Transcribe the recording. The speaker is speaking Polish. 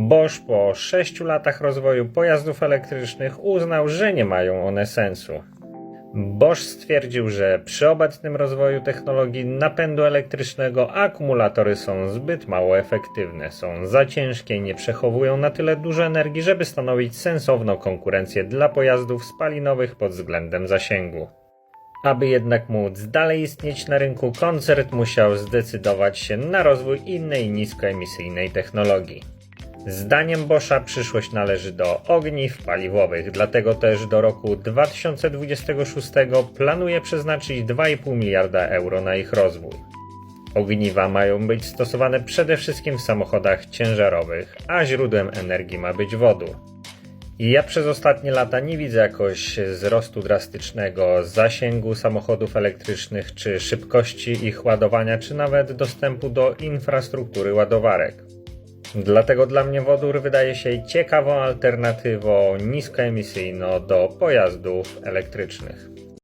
Bosch po 6 latach rozwoju pojazdów elektrycznych uznał, że nie mają one sensu. Bosch stwierdził, że przy obecnym rozwoju technologii napędu elektrycznego akumulatory są zbyt mało efektywne, są za ciężkie i nie przechowują na tyle dużo energii, żeby stanowić sensowną konkurencję dla pojazdów spalinowych pod względem zasięgu. Aby jednak móc dalej istnieć na rynku, koncert musiał zdecydować się na rozwój innej niskoemisyjnej technologii. Zdaniem Boscha przyszłość należy do ogniw paliwowych, dlatego też do roku 2026 planuje przeznaczyć 2,5 miliarda euro na ich rozwój. Ogniwa mają być stosowane przede wszystkim w samochodach ciężarowych, a źródłem energii ma być wodór. Ja przez ostatnie lata nie widzę jakoś wzrostu drastycznego zasięgu samochodów elektrycznych, czy szybkości ich ładowania, czy nawet dostępu do infrastruktury ładowarek. Dlatego dla mnie wodór wydaje się ciekawą alternatywą niskoemisyjną do pojazdów elektrycznych.